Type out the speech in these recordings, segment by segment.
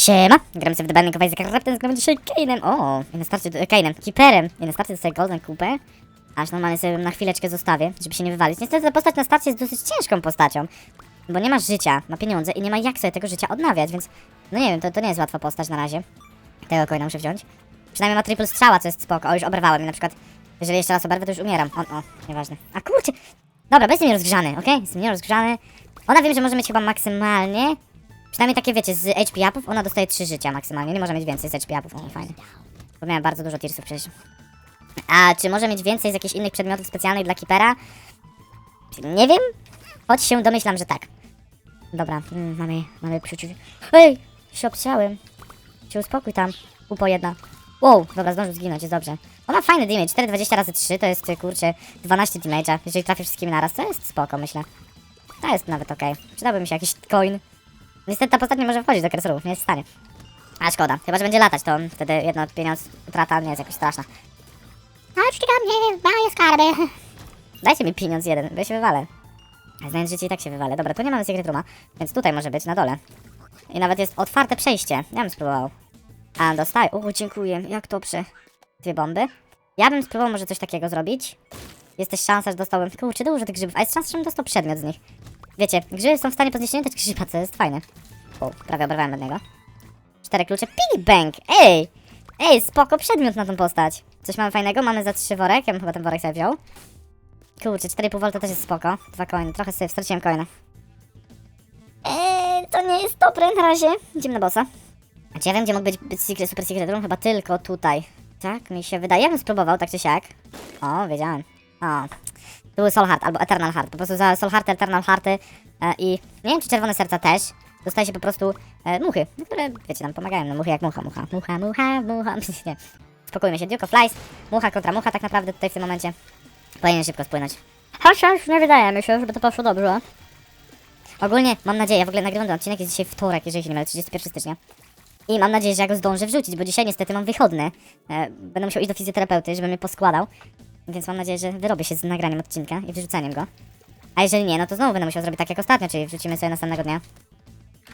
Siema, gram sobie w The Binding of Isaac Raptem, gram dzisiaj Kane'em, o, i na starcie, e, Kane'em, Keeperem, i na starcie dostaję Golden Kupę, aż normalnie sobie na chwileczkę zostawię, żeby się nie wywalić. Niestety ta postać na starcie jest dosyć ciężką postacią, bo nie ma życia, ma pieniądze i nie ma jak sobie tego życia odnawiać, więc, no nie wiem, to, to nie jest łatwa postać na razie. Tego coina muszę wziąć. Przynajmniej ma triple strzała, co jest spoko, o, już oberwałem i na przykład, jeżeli jeszcze raz oberwę, to już umieram. O, o, nieważne. A kurczę, dobra, bez mnie rozgrzany, okej, jest mnie rozgrzany. Ona wiem, że może mieć chyba maksymalnie Przynajmniej takie wiecie, z HP upów ona dostaje 3 życia maksymalnie. Nie może mieć więcej z HP upów. O, fajnie. Bo miałem bardzo dużo tirsów przecież. A czy może mieć więcej z jakichś innych przedmiotów specjalnych dla Keepera? Nie wiem. Choć się domyślam, że tak. Dobra, mm, mamy, mamy przycisk. Ej! Się obstrzałem. Się uspokój tam. Upo jedna. Wow, dobra, zdążył zginąć, jest dobrze. Ona fajny damage, 4,20 razy 3 to jest, kurczę, 12 damage'a. Jeżeli trafię wszystkimi naraz, to jest spoko, myślę. To jest nawet okej. Przydałby mi się jakiś coin. Niestety ta postać nie może wchodzić do kresorów, nie jest w stanie. A szkoda, chyba że będzie latać, to wtedy jedno pieniądz utrata nie jest jakoś straszna. A ściga mnie, moje skarby. Dajcie mi pieniądz jeden, bo ja się wywalę. Znając życie i tak się wywalę. Dobra, tu nie mamy secret rooma, więc tutaj może być, na dole. I nawet jest otwarte przejście. Ja bym spróbował. A, dostaję. Uuu, dziękuję. Jak dobrze. Dwie bomby. Ja bym spróbował może coś takiego zrobić. Jest też szansa, że dostałem... Kurczę, dużo tych grzybów. A jest szansa, żebym dostał przedmiot z nich. Wiecie, grzyby są w stanie podnieść też grzyba, co jest fajne. O, prawie oberwałem jednego. Cztery klucze. Piggy bank! Ej! Ej, spoko przedmiot na tą postać. Coś mamy fajnego? Mamy za trzy worek. Ja bym chyba ten worek sobie wziął. Kurczę, 4,5 volta też jest spoko. Dwa coiny. Trochę sobie straciłem coina. Eee, to nie jest dobre na razie. Idziemy na bossa. A czy ja wiem, gdzie mógł być, być secret, super secret room? Chyba tylko tutaj. Tak mi się wydaje. Ja bym spróbował, tak czy siak. O, wiedziałem. O, to był Soul Heart albo Eternal Heart. Po prostu za Soul Heart, Eternal Hearty e, i nie wiem czy Czerwone Serca też. Dostaje się po prostu e, muchy, które wiecie nam pomagają. No muchy jak mucha, mucha, mucha, mucha, mucha. Nie. Spokójmy się, Duke of Flies. Mucha kontra mucha tak naprawdę tutaj w tym momencie. Powinien szybko spłynąć. Chociaż nie wydaje mi się, żeby to poszło dobrze. Ogólnie mam nadzieję, w ogóle nagrywam ten odcinek, jest dzisiaj wtorek, jeżeli się nie mylę, 31 stycznia. I mam nadzieję, że ja go zdążę wrzucić, bo dzisiaj niestety mam wychodne. E, będę musiał iść do fizjoterapeuty, żeby mnie poskładał. Więc mam nadzieję, że wyrobię się z nagraniem odcinka i wyrzuceniem go. A jeżeli nie, no to znowu będę musiał zrobić tak jak ostatnio, czyli wrzucimy sobie następnego dnia.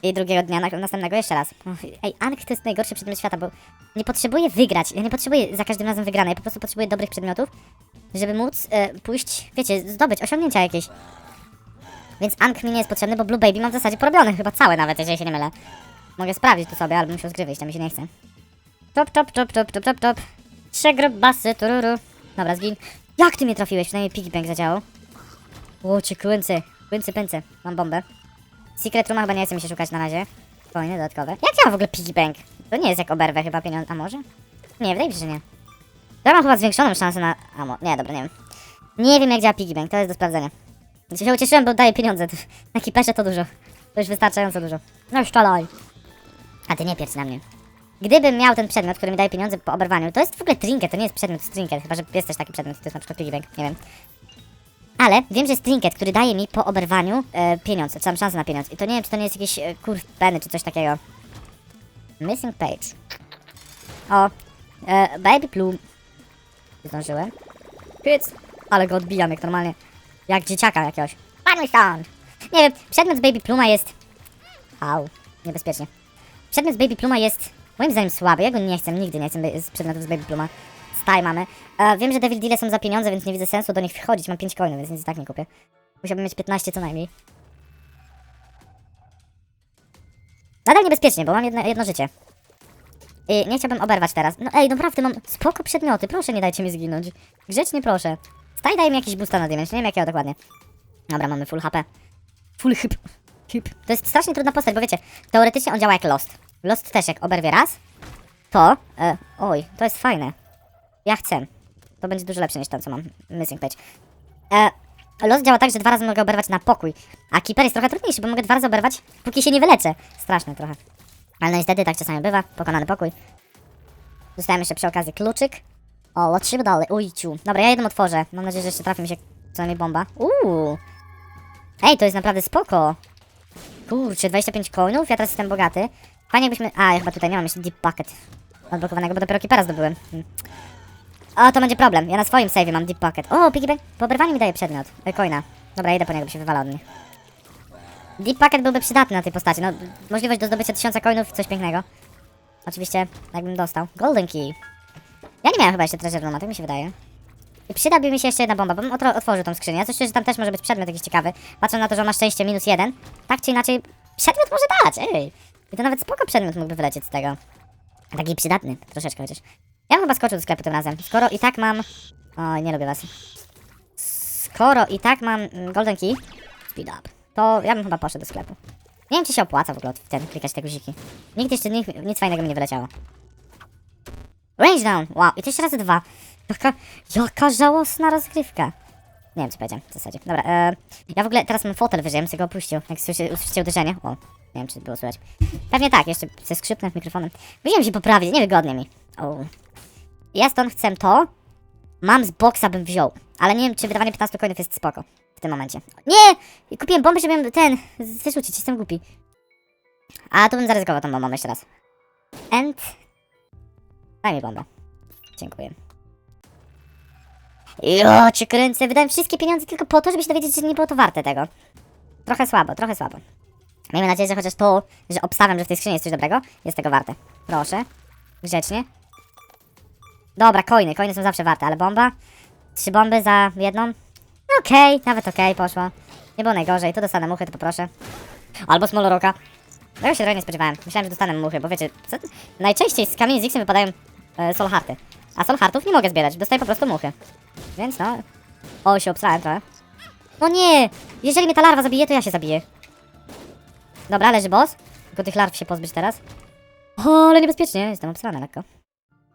I drugiego dnia, na, następnego jeszcze raz. Ej, Ank to jest najgorszy przedmiot świata, bo nie potrzebuję wygrać. Ja nie potrzebuję za każdym razem wygranej, po prostu potrzebuję dobrych przedmiotów, żeby móc e, pójść, wiecie, zdobyć osiągnięcia jakieś. Więc Ank mi nie jest potrzebny, bo Blue Baby mam w zasadzie porobione, chyba całe nawet, jeżeli się nie mylę. Mogę sprawdzić to sobie, ale bym musiał to mi się nie chce. Top, top, top, top, top, top, top. Trzy grubasy, tururu. Dobra, zgin. Jak ty mnie trafiłeś? Przynajmniej piggy bank zadziałał. O, cię kłęcy. Kłęcy, pęcy. Mam bombę. Secret rooma chyba nie chce mi się szukać na razie. Coiny dodatkowe. Jak ja mam w ogóle piggy bank? To nie jest jak oberwę chyba pieniądze. A może? Nie, wydaje mi się, że nie. Ja mam chyba zwiększoną szansę na... A mo... Nie, dobra, nie wiem. Nie wiem jak działa piggy bank, to jest do sprawdzenia. Znaczy się ucieszyłem, bo daje pieniądze. Na kiperze to dużo. To już wystarczająco dużo. No szczalaj. A ty nie pierdź na mnie. Gdybym miał ten przedmiot, który mi daje pieniądze po oberwaniu, to jest w ogóle trinket, to nie jest przedmiot, trinket, chyba że jest też taki przedmiot, to jest na przykład piggy bank, nie wiem. Ale wiem, że jest trinket, który daje mi po oberwaniu e, pieniądze, czy tam szansę na pieniądz. I to nie wiem, czy to nie jest jakiś e, kurw penny, czy coś takiego. Missing page. O, e, baby plume. Zdążyłem. Hyc. Ale go odbijam jak normalnie. Jak dzieciaka jakiegoś. Panuj stąd! Nie wiem, przedmiot z baby pluma jest... Au, niebezpiecznie. Przedmiot z Baby Pluma jest moim zdaniem słaby. Ja go nie chcę, nigdy nie chcę z przedmiotów z Baby Pluma. Staj mamy. E, wiem, że Devil Deale są za pieniądze, więc nie widzę sensu do nich wchodzić. Mam 5 coinów, więc nic tak nie kupię. Musiałbym mieć 15 co najmniej. Nadal niebezpiecznie, bo mam jedno, jedno życie. I nie chciałbym oberwać teraz. No ej, naprawdę mam spoko przedmioty. Proszę nie dajcie mi zginąć. Grzecznie proszę. Staj daj mi jakiś boosta na damage. Nie wiem jakiego dokładnie. Dobra, mamy full HP. Full hip. Hip. To jest strasznie trudna postać, bo wiecie, teoretycznie on działa jak Lost. Lost też jak oberwie raz, to... E, oj, to jest fajne. Ja chcę. To będzie dużo lepsze niż to, co mam. Missing page. E, Lost działa tak, że dwa razy mogę oberwać na pokój. A Keeper jest trochę trudniejszy, bo mogę dwa razy oberwać, póki się nie wyleczę. Straszne trochę. Ale no niestety tak czasami bywa. Pokonany pokój. Dostałem jeszcze przy okazji kluczyk. O, lecimy dalej. Uj, ciu. Dobra, ja jedną otworzę. Mam nadzieję, że jeszcze trafi mi się co najmniej bomba. Uuu. Ej, to jest naprawdę spoko. Kurczę, 25 coinów, ja teraz jestem bogaty. Fajnie jakbyśmy... A, ja chyba tutaj nie mam jeszcze deep bucket odblokowanego, bo dopiero keepera zdobyłem. Hmm. O, to będzie problem. Ja na swoim save mam deep bucket. O, piggy bank. Po oberwaniu mi daje przedmiot. E, coina. Dobra, idę po niego, by się wywala od mnie. Deep Packet byłby przydatny na tej postaci, no możliwość do zdobycia tysiąca coinów, coś pięknego. Oczywiście, jakbym dostał. Golden Key. Ja nie miałem chyba jeszcze treasure rooma, tak mi się wydaje. I przydałby mi się jeszcze jedna bomba, bo bym otworzył tą skrzynię. Ja coś czuję, że tam też może być przedmiot jakiś ciekawy. Patrzę na to, że on ma szczęście minus jeden. Tak czy inaczej, przedmiot może dać, ej. I to nawet spoko przedmiot mógłby wylecieć z tego. Taki przydatny, troszeczkę chociaż. Ja bym chyba skoczył do sklepu tym razem. Skoro i tak mam... Oj, nie lubię was. Skoro i tak mam mm, golden key, speed up, to ja bym chyba poszedł do sklepu. Nie wiem, czy się opłaca w ogóle ten, klikać te guziki. Nigdy jeszcze nic, nic fajnego mi nie wyleciało. Range down! Wow, i to jeszcze razy dwa. Jaka, jaka żałosna rozgrywka. Nie wiem, co powiedziałem w zasadzie. Dobra, e, ja w ogóle teraz mam fotel wyżej, ja bym sobie go opuścił, jak słyszy, uderzenie. O, nie wiem, czy było słychać. Pewnie tak, jeszcze ze skrzypnem mikrofonem. Musiałem się poprawić, niewygodnie mi. O. Ja stąd chcę to. Mam z boksa bym wziął, ale nie wiem, czy wydawanie 15 coinów jest spoko w tym momencie. Nie! Kupiłem bombę, żebym ten, wyrzucić, jestem głupi. A, to bym zaryzykował tą bombą jeszcze raz. And... Daj mi bombę. Dziękuję. Jo, cię kręcę. Wydałem wszystkie pieniądze tylko po to, żeby się dowiedzieć, że nie było to warte tego. Trochę słabo, trochę słabo. Miejmy nadzieję, że chociaż to, że obstawiam, że w tej skrzyni jest coś dobrego, jest tego warte. Proszę. Grzecznie. Dobra, coiny. Coiny są zawsze warte, ale bomba? Trzy bomby za jedną? Okej, nawet okej, poszło. Nie było najgorzej. To dostanę muchy, to poproszę. Albo smoloroka. Tego się trochę nie spodziewałem. Myślałem, że dostanę muchy, bo wiecie, co? najczęściej z kamieni z X wypadają e, soul hearty. A soul heartów nie mogę zbierać, dostaję po prostu muchy. Więc no... O, się obsrałem trochę. No nie! Jeżeli mnie ta larwa zabije, to ja się zabiję. Dobra, leży boss. Tylko tych larw się pozbyć teraz. O, ale niebezpiecznie. Jestem obsrany lekko.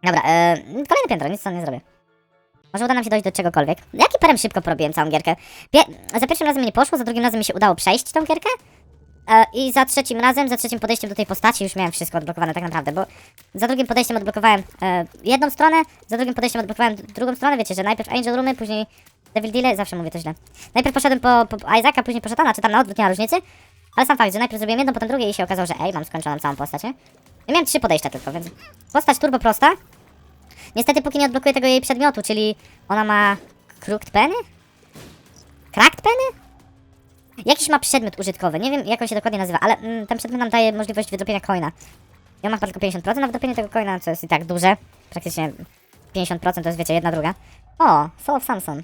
Dobra, e, kolejne piętro, nic tam nie zrobię. Może uda nam się dojść do czegokolwiek. Jaki parem szybko porobiłem całą gierkę. Pie za pierwszym razem mi nie poszło, za drugim razem mi się udało przejść tą gierkę. E, I za trzecim razem, za trzecim podejściem do tej postaci już miałem wszystko odblokowane tak naprawdę, bo za drugim podejściem odblokowałem e, jedną stronę, za drugim podejściem odblokowałem drugą stronę, wiecie, że najpierw Angel Roomy, później Devil Deal, zawsze mówię to źle. Najpierw poszedłem po, po po Isaaca, później po Szatana, czy tam na odwrót, nie ma różnicy. Ale sam fakt, że najpierw zrobiłem jedną, potem drugie i się okazało, że ej, mam skończoną całą postać, nie? Ja miałem trzy podejścia tylko, więc postać turbo prosta. Niestety póki nie odblokuję tego jej przedmiotu, czyli ona ma crooked penny? Cracked penny? Jakiś ma przedmiot użytkowy, nie wiem jak on się dokładnie nazywa, ale mm, ten przedmiot nam daje możliwość wydropienia coina. Ja mam tylko 50% na wydropienie tego coina, co jest i tak duże. Praktycznie 50% to jest wiecie, jedna druga. O, Soul of Samson.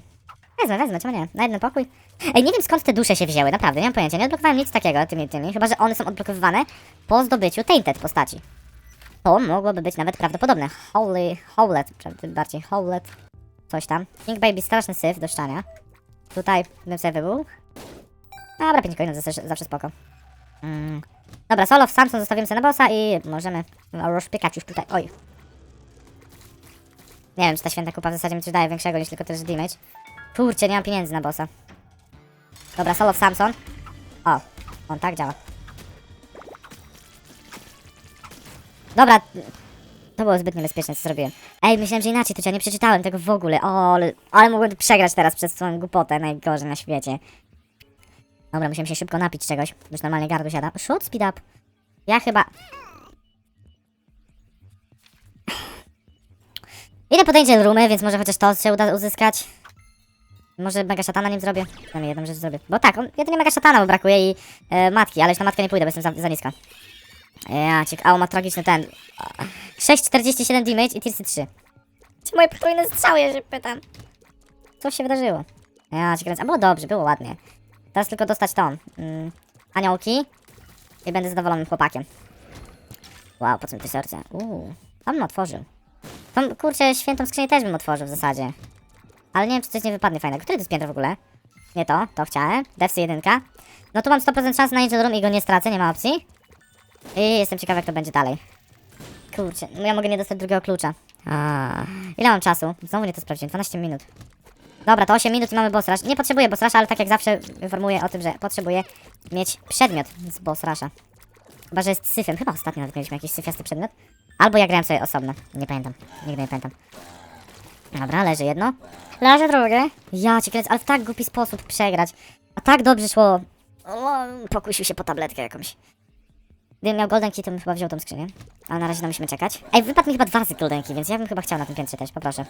Wezmę, wezmę, czemu nie? Na jeden pokój. Ej, nie wiem skąd te dusze się wzięły, naprawdę, nie mam pojęcia. Nie odblokowałem nic takiego tymi, tymi, chyba że one są odblokowywane po zdobyciu Tainted postaci. To mogłoby być nawet prawdopodobne. Holy, Howlet, bardziej Howlet. Coś tam. King Baby, straszny syf do szczania. Tutaj bym sobie wybuł. Dobra, 5 coinów zawsze, zawsze spoko. Mm. Dobra, solo w Samsung zostawimy sobie na bossa i możemy rozpykać już tutaj. Oj. Nie wiem, czy ta święta kupa w zasadzie mi coś daje większego niż tylko tyle, że damage. Kurczę, nie mam pieniędzy na bossa. Dobra, solo Samson. O, on tak działa. Dobra, to było zbyt niebezpieczne, co zrobiłem. Ej, myślałem, że inaczej, to ja nie przeczytałem tego w ogóle. O, ale, ale mogłem przegrać teraz przez swoją głupotę, najgorzej na świecie. Dobra, musiałem się szybko napić czegoś. Już normalnie gardło siada. Shoot speed up. Ja chyba... Idę po Angel Roomy, więc może chociaż to się uda uzyskać. Może mega szatana nim zrobię. Przynajmniej jedną rzecz zrobię. Bo tak, on, jedynie mega szatana, bo brakuje i e, matki, ale już na matkę nie pójdę, bo jestem za, za niska. Ja ciek, a on ma tragiczny ten. 6,47 damage i tirsy 3. Czy moje potrójne strzały, się pytam. Co się wydarzyło? Ja kręcę. A było dobrze, było ładnie. Teraz tylko dostać tą. Mm, aniołki. I będę zadowolonym chłopakiem. Wow, po co mi to serce? Uuu, bym otworzył. Tą, kurczę, świętą skrzynię też bym otworzył w zasadzie. Ale nie wiem, czy coś nie wypadnie fajnego. Który to jest piętro w ogóle? Nie to, to chciałem. Devsy 1. No tu mam 100% szans na Angel Room i go nie stracę, nie ma opcji. I jestem ciekaw, jak to będzie dalej. Kurczę, no ja mogę nie dostać drugiego klucza. A, ile mam czasu? Znowu nie to sprawdziłem, 12 minut. Dobra, to 8 minut i mamy boss rush. Nie potrzebuję boss rusha, ale tak jak zawsze informuję o tym, że potrzebuję mieć przedmiot z boss rusha. Chyba, że jest syfem. Chyba ostatnio nawet mieliśmy jakiś syfiasty przedmiot. Albo ja grałem sobie osobno. Nie pamiętam. Nigdy nie pamiętam. Dobra, leży jedno. Leży drugie. Ja cię kręcę, ale w tak głupi sposób przegrać. A tak dobrze szło. O, pokusił się po tabletkę jakąś. Gdybym miał golden key, to bym chyba wziął tą skrzynię. Ale na razie no musimy czekać. Ej, wypadł mi chyba dwa razy golden key, więc ja bym chyba chciał na tym piętrze też, poproszę.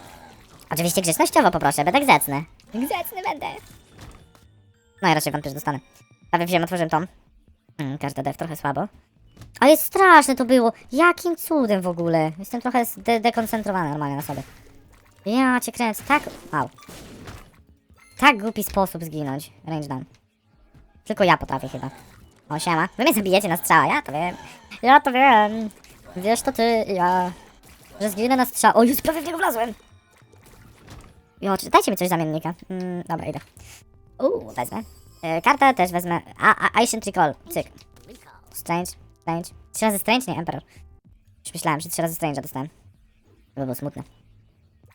Oczywiście grzecznościowo poproszę, będę grzeczny. Grzeczny będę. No i raczej wątpię, że dostanę. Prawie wziąłem, otworzyłem tą. Mm, każda dev trochę słabo. A jest straszne to było. Jakim cudem w ogóle? Jestem trochę zde dekoncentrowany normalnie na sobie. Ja cię kręcę. Tak. Au. Tak głupi sposób zginąć. Range down. Tylko ja potrafię chyba. O, siema. Wy mnie zabijecie na strzała, ja to wiem. Ja to wiem. Wiesz to ty, ja. Że zginę na strzał. O, już prawie w niego wlazłem. Jo, dajcie mi coś zamiennika. Mm, dobra, idę. Uuu, wezmę. E, kartę też wezmę. A, a, Ancient Recall. Cyk. Strange, Strange. Trzy razy Strange? Nie, Emperor. Już myślałem, że trzy razy Strange'a dostałem. To by było smutne.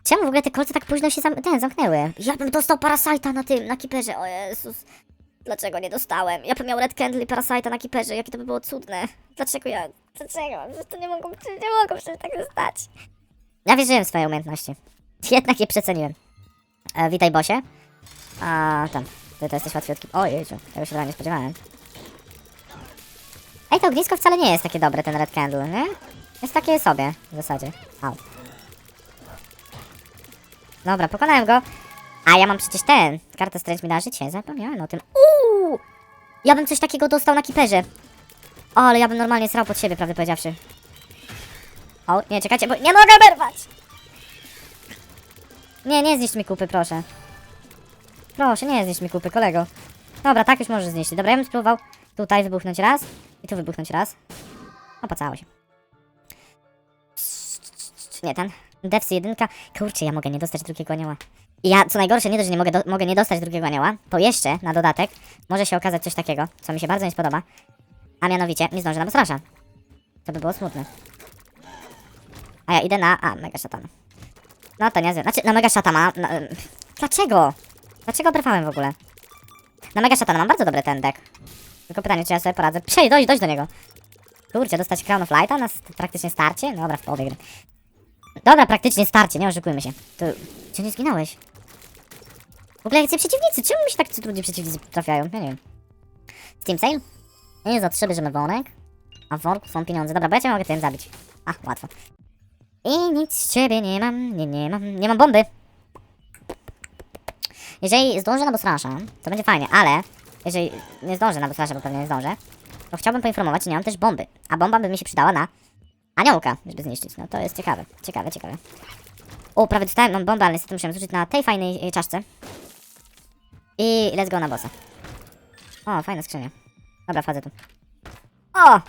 Czemu w ogóle te kolce tak późno się zam ten, zamknęły? Ja bym dostał Parasite'a na tym, na Kiperze. O Jezus. Dlaczego nie dostałem? Ja bym miał Red Candle i Parasite'a na Kiperze. Jakie to by było cudne. Dlaczego ja... Dlaczego? Przecież to nie mogą, nie mogą przecież tak stać. Ja wierzyłem w swoje umiejętności. Jednak je przeceniłem. E, witaj, bosie. A, tam. Ty to jesteś łatwiutki. O Jezu, tego się nie spodziewałem. Ej, to ognisko wcale nie jest takie dobre, ten Red Candle, nie? Jest takie sobie, w zasadzie. Au. Dobra, pokonałem go. A ja mam przecież ten. Karta Strange mi da życie. Zapomniałem o tym. Uuu! Ja bym coś takiego dostał na kiperze. O, ale ja bym normalnie srał pod siebie, prawdę powiedziawszy. O, nie, czekajcie, bo nie mogę oberwać! Nie, nie zniszcz mi kupy, proszę. Proszę, nie zniszcz mi kupy, kolego. Dobra, tak już możesz zniszczyć. Dobra, ja bym spróbował tutaj wybuchnąć raz i tu wybuchnąć raz. Opacało się. Nie ten. Devs 1. Kurczę, ja mogę nie dostać drugiego anioła. I ja, co najgorsze, nie dość, że nie mogę, do, mogę nie dostać drugiego anioła, to jeszcze, na dodatek, może się okazać coś takiego, co mi się bardzo nie spodoba. A mianowicie, nie zdążę na bossrasza. To by było smutne. A ja idę na... A, mega szatana. No to niezłe. Znaczy, na mega szatana... Na, dlaczego? Dlaczego oberwałem w ogóle? Na mega szatana mam bardzo dobry ten deck. Tylko pytanie, czy ja sobie poradzę. Przej, dojść, do niego. Kurczę, dostać Crown of Lighta na praktycznie starcie? Dobra, w połowie gry. Dobra, praktycznie starcie, nie oszukujmy się. To... Czy nie zginąłeś? W ogóle jacy przeciwnicy? Czemu mi się tak trudni przeciwnicy trafiają? Ja nie wiem. Steam Sale? Nie, za trzy bierzemy wonek. A w worku są pieniądze. Dobra, bo ja cię mogę tym zabić. A, łatwo. I nic z ciebie nie mam, nie, nie mam, nie mam bomby. Jeżeli zdążę na bossrasza, to będzie fajnie, ale jeżeli nie zdążę na bossrasza, bo pewnie nie zdążę, to chciałbym poinformować, że nie mam też bomby. A bomba by mi się przydała na aniołka, żeby zniszczyć. No to jest ciekawe, ciekawe, ciekawe. O, prawie dostałem, mam bombę, ale niestety musiałem zużyć na tej fajnej y, czaszce. I let's go na bossa. O, fajna skrzynia. Dobra, wchodzę tu. O!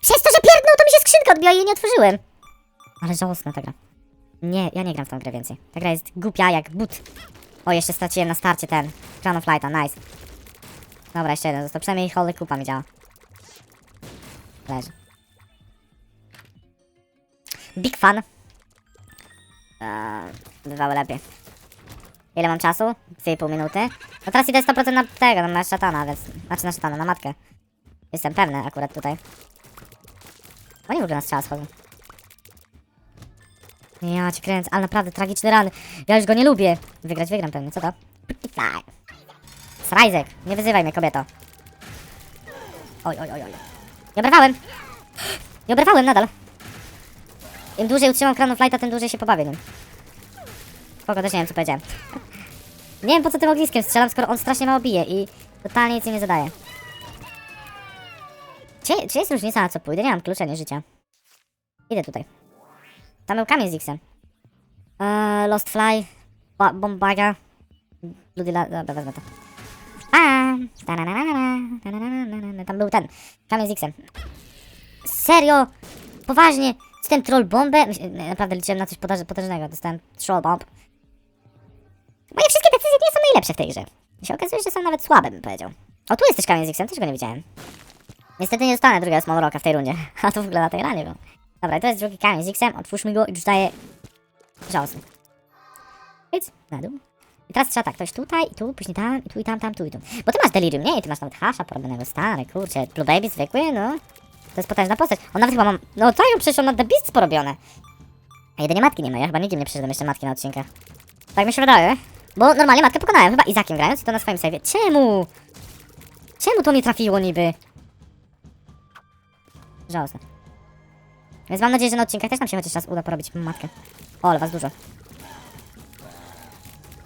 Przez to, że pierdnął, to mi się skrzynka odbiła i jej nie otworzyłem. Ale żałosna ta gra. Nie, ja nie gram w tą grę więcej. Ta gra jest głupia jak but. O, jeszcze straciłem na starcie ten. Crown of Lighta, nice. Dobra, jeszcze jeden został. Przynajmniej Holy Kupa mi działa. Leży. Big fan. Eee, bywało lepiej. Ile mam czasu? 2,5 minuty. No teraz idę 100% na tego, na szatana, więc... Znaczy na szatana, na matkę. Jestem pewny akurat tutaj. Oni w ogóle na strzała schodzą. Ja cię kręcę, ale naprawdę tragiczny rany. Ja już go nie lubię. Wygrać wygram pewnie, co to? Srajzek, nie wyzywaj mnie, kobieto. Oj, oj, oj, oj. Nie oberwałem. Nie nadal. Im dłużej utrzymam Crown of Lighta, tym dłużej się pobawię nim. Spoko, też nie wiem, co powiedziałem. Nie wiem, po co tym ogniskiem strzelam, skoro on strasznie mało bije i totalnie nic nie zadaje. Czy, czy jest różnica, na co pójdę? Nie mam klucza, nie życia. Idę tutaj. Tam był kamień z X-em. Eee, Lost Fly. Ba bombaga. Bloody la... Dobra, wezmę to. Tam był ten. Kamień z X-em. Serio? Poważnie? Dostałem troll bombę? Naprawdę liczyłem na coś potężnego. Dostałem troll bomb. Moje wszystkie decyzje nie są najlepsze w tej grze. I się okazuje, że są nawet słabe, bym powiedział. O, tu jest też kamień z X-em, też go nie widziałem. Niestety nie dostanę drugiego Small Rocka w tej rundzie. A to w ogóle na tej ranie był. Dobra, to jest drugi kamień z X-em. Otwórzmy go i daje... Żałosny. Idź na dół. I teraz trzeba tak, ktoś tutaj, i tu, później tam, i tu, i tam, tam, tu, i tu. Bo ty masz delirium, nie? I ty masz nawet hasza porobionego, stary, kurczę. Blue Baby zwykły, no. To jest potężna postać. On nawet chyba ma... No tak, przecież on ma The Beasts porobione. A jedynie matki nie ma, ja chyba nigdy nie przyszedłem jeszcze matki na odcinkach. Tak mi się wydaje. Bo normalnie matkę pokonałem, chyba Izakiem grając, i to na swoim save'ie. Czemu? Czemu to nie trafiło niby? Żałosne. Więc mam nadzieję, że na odcinkach też nam się chociaż raz uda porobić matkę. O, was dużo.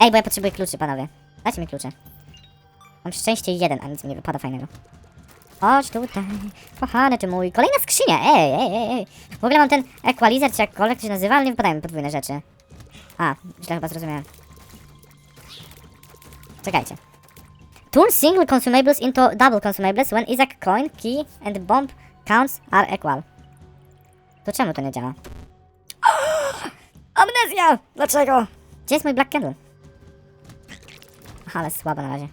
Ej, bo ja potrzebuję kluczy, panowie. Dajcie mi klucze. Mam szczęście jeden, a nic mi nie wypada fajnego. Chodź tutaj, kochany ty mój. Kolejna skrzynia, ej, ej, ej, ej. W ogóle mam ten equalizer, czy jakkolwiek to się nazywa, ale nie wypadają podwójne rzeczy. A, źle chyba zrozumiałem. Czekajcie. Turn single consumables into double consumables when Isaac coin, key and bomb counts are equal. To czemu to nie działa? Amnezja! Dlaczego? Gdzie jest mój Black Candle? Ale słabo na razie.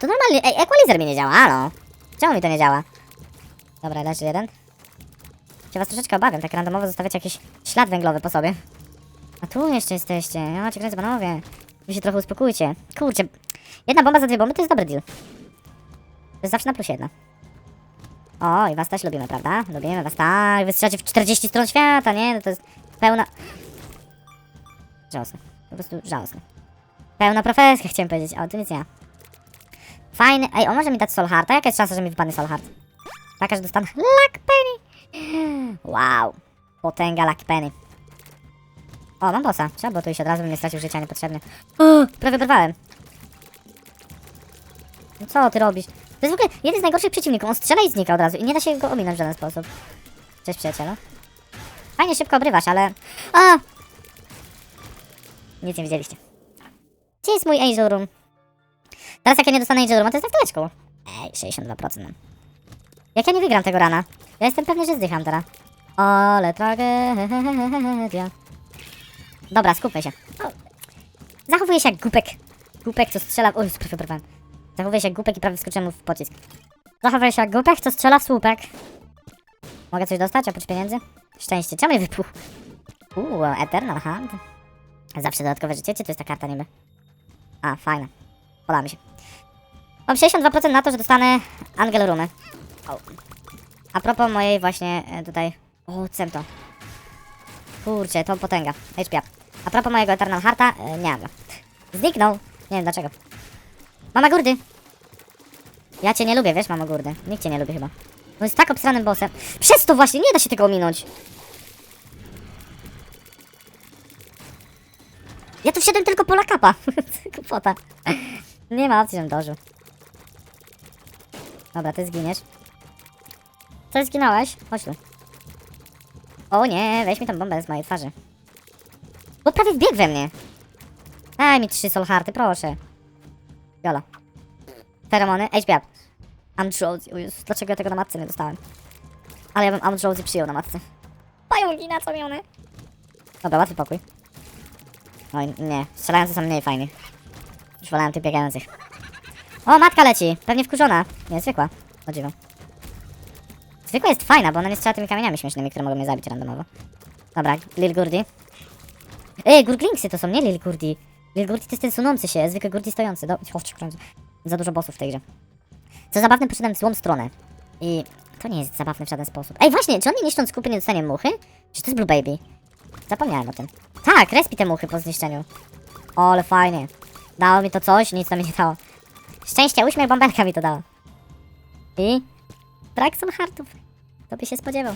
To normalnie, ej, equalizer mi nie działa, halo. Czemu mi to nie działa? Dobra, leży jeden. Się was troszeczkę obawiam, tak randomowo zostawiać jakiś ślad węglowy po sobie. A tu jeszcze jesteście, ja cię kręcę panowie. Wy się trochę uspokójcie. Kurczę, jedna bomba za dwie bomby to jest dobry deal. To jest zawsze na plus jedna. O, i was też lubimy, prawda? Lubimy was tak, wystrzelacie w 40 stron świata, nie? No to jest pełna... Żałosne. Po prostu żałosne. Pełna profesja, chciałem powiedzieć, a to nic ja. Fajny, ej, on może mi dać soul hearta? Jaka jest szansa, że mi wypadnie soul heart? Taka, że dostanę luck penny. Wow. Potęga luck penny. O, mam bossa. Trzeba było tu iść od razu, bym nie stracił życia niepotrzebnie. O, prawie dorwałem. No co ty robisz? To jest w ogóle jeden z najgorszych przeciwników. On strzela i znika od razu i nie da się go ominąć w żaden sposób. Cześć przyjacielu. Fajnie szybko obrywasz, ale... A! Nic nie widzieliście. Gdzie jest mój Angel Room? Teraz jak ja nie dostanę Rooma, to jest tak teczką. Ej, 62% mam. Jak ja nie wygram tego rana? Ja jestem pewny, że zdycham teraz. Ale tragedia. Dobra, skupmy się. Zachowuję się jak głupek. Głupek, co strzela... Oj, prawie oberwałem. Zachowuję się jak głupek i prawie wskoczyłem w pocisk. Zachowuję się jak głupek, co strzela w słupek. Mogę coś dostać oprócz pieniędzy? Szczęście. Czemu nie wypuchł? Uuu, Eternal Hand. Zawsze dodatkowe życie, czy to jest ta karta niby? A, fajna. Podoba mi się. Mam 62% na to, że dostanę Angel Rumy. O. A propos mojej właśnie e, tutaj... O, to. Kurczę, to potęga. HP. A propos mojego Eternal Hearta, e, nie mam go. Zniknął. Nie wiem dlaczego. Mama Gurdy. Ja cię nie lubię, wiesz, mamo Gurdy. Nikt cię nie lubi chyba. On jest tak obsranym bossem. Przez to właśnie, nie da się tego ominąć. Ja tu wszedłem tylko po lakapa. Kupota. Nie ma opcji, żebym dożył. Dobra, ty zginiesz. Co zginąłeś? Chodź tu. O nie, weź mi tą bombę z mojej twarzy. Bo prawie wbiegł we mnie. Daj mi trzy soul hearty, proszę. Jolo. Feromony, HP up. Amdrozy, o Jezus, dlaczego ja tego na matce nie dostałem? Ale ja bym Amdrozy przyjął na matce. Pająki na co mione? Dobra, łatwy pokój. Oj, nie, strzelający są mniej fajni. Już wolałem tych biegających. O, matka leci! Pewnie wkurzona. Nie, zwykła. O dziwo. Zwykła jest fajna, bo ona nie strzela tymi kamieniami śmiesznymi, które mogą mnie zabić randomowo. Dobra, Lil Gurdi. Ej, Gurglingsy to są, nie Lil Gurdi. Lil to jest ten sunący się, zwykły Gurdi stojący. Do... O. Za dużo bossów w tej grze. Co zabawne, poszedłem w złą stronę. I to nie jest zabawne w żaden sposób. Ej, właśnie, czy on nie niszcząc kupy nie dostanie muchy? Czy to jest Blue Baby? Zapomniałem o tym. Tak, respi te muchy po zniszczeniu. O, ale fajnie. Dało mi to coś, nic to mi nie dało. Szczęście, uśmiech, bąbelka mi to dało. I... Brak są hartów. Kto by się spodziewał?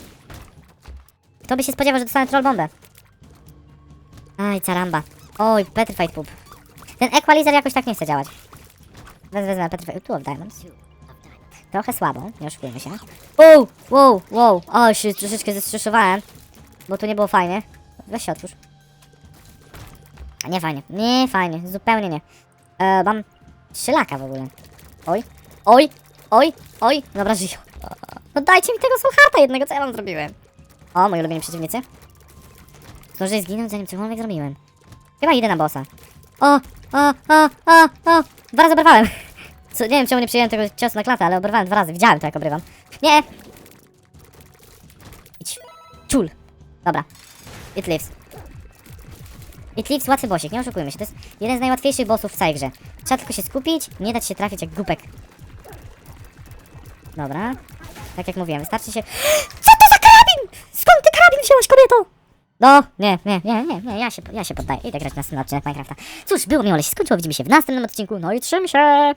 Kto by się spodziewał, że dostanę troll bombę? Aj, caramba. Oj, Petrified Poop. Ten equalizer jakoś tak nie chce działać. Wez, wezmę Petrified... Two of Diamonds. Trochę słabo, nie oszukujmy się. Wow, wow, wow. O, się troszeczkę zestresowałem. Bo tu nie było fajnie. Weź się otwórz. Nie fajnie, nie fajnie, zupełnie nie. E, mam trzy laka w ogóle. Oj, oj, oj, oj. Dobra, żyję. No dajcie mi tego słuchata jednego, co ja wam zrobiłem. O, moi ulubieni przeciwnicy. Zdążyli zginąć zanim cokolwiek zrobiłem. Chyba idę na bossa. O, o, o, o, o. Dwa razy oberwałem. Co, nie wiem czemu nie przyjąłem tego ciosu na klatę, ale oberwałem dwa razy. Widziałem to jak obrywam. Nie! Idź. Czul. Dobra. It lives. It lives łatwy bossik, nie oszukujmy się. To jest jeden z najłatwiejszych bossów w całej grze. Trzeba tylko się skupić, nie dać się trafić jak głupek. Dobra. Tak jak mówiłem, wystarczy się... Co to za karabin? Skąd ty karabin wziąłeś, kobieto? No, nie, nie, nie, nie, nie, ja się, ja się poddaję. Idę grać na następny odcinek Minecrafta. Cóż, było miło, ale się skończyło. Widzimy się w następnym odcinku. No i trzym się!